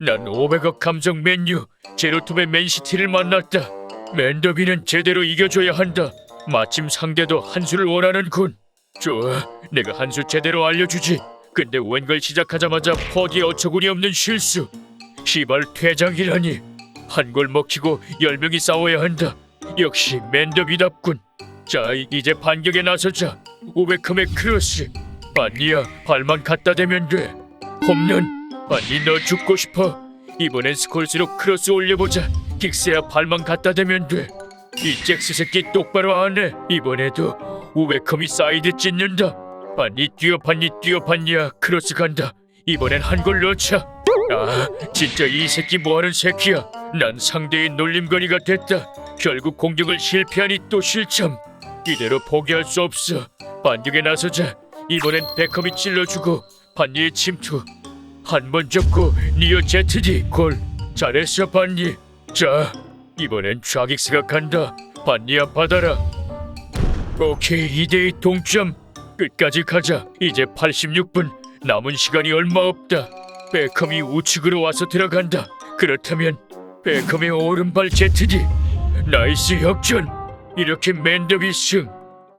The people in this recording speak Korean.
난 500억 감정 맨유 제로톱의 맨시티를 만났다. 맨더비는 제대로 이겨줘야 한다. 마침 상대도 한 수를 원하는군. 좋아, 내가 한 수 제대로 알려주지. 근데 웬걸 시작하자마자 퍼디의 어처구니 없는 실수. 시발 퇴장이라니. 한 골 먹히고 열 명이 싸워야 한다. 역시 맨더비답군. 자, 이제 반격에 나서자. 오베컴의 크로스. 아니야, 발만 갖다 대면 돼. 홈런. 아니 너 죽고 싶어. 이번엔 스콜스로 크로스 올려보자. 긱스야 발만 갖다 대면 돼. 이 잭스 새끼 똑바로 안 해. 이번에도 우베컴이 사이드 찢는다. 아니 뛰어봤니 뛰어봤냐 크로스 간다. 이번엔 한 골 넣자. 아 진짜 이 새끼 뭐하는 새끼야. 난 상대의 놀림거리가 됐다. 결국 공격을 실패하니 또 실점. 이대로 포기할 수 없어. 반격에 나서자. 이번엔 베컴이 찔러주고 반니의 침투. 한 번 접고 니어 제트디 골. 잘했어 반니. 자 이번엔 좌익스가 간다. 반니야 받아라. 오케이 2대2 동점. 끝까지 가자. 이제 86분. 남은 시간이 얼마 없다. 베컴이 우측으로 와서 들어간다. 그렇다면 베컴의 오른발 제트디 나이스 역전. 이렇게 맨더비 승